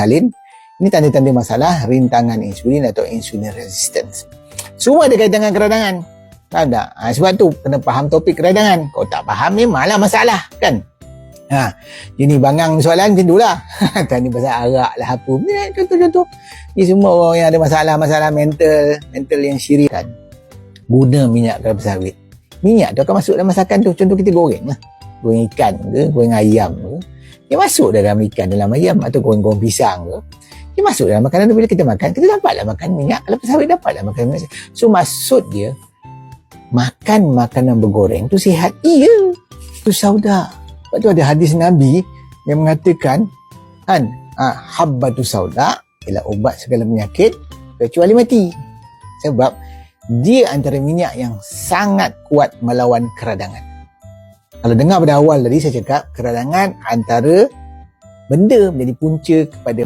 bersalin. Ini tanda-tanda masalah rintangan insulin atau insulin resistance. Semua ada kaitan dengan keradangan. Tak? Ha, sebab tu kena faham topik keradangan. Kau tak faham ni malah masalah kan? Ha, ini bangang soalan macam tu lah. Tanya pasal arak lah apa. Ni contoh-contoh. Ni semua orang yang ada masalah-masalah mental, mental yang syirik kan. Guna minyak kelapa sawit. Minyak tu akan masuk dalam masakan tu. Contoh kita goreng lah. Goreng ikan ke, goreng ayam ke. Dia masuk dalam ikan, dalam ayam atau goreng-goreng pisang ke. Dia masuk dalam makanan tu bila kita makan. Kita dapatlah makan minyak kelapa sawit. Dapatlah makan minyak. So maksud dia, makan makanan bergoreng tu sihat. Iya. Tu sauda. Sebab tu ada hadis Nabi yang mengatakan kan ha, habbatu sauda ialah ubat segala penyakit kecuali mati. Sebab dia antara minyak yang sangat kuat melawan keradangan. Kalau dengar pada awal tadi saya cakap keradangan antara benda menjadi punca kepada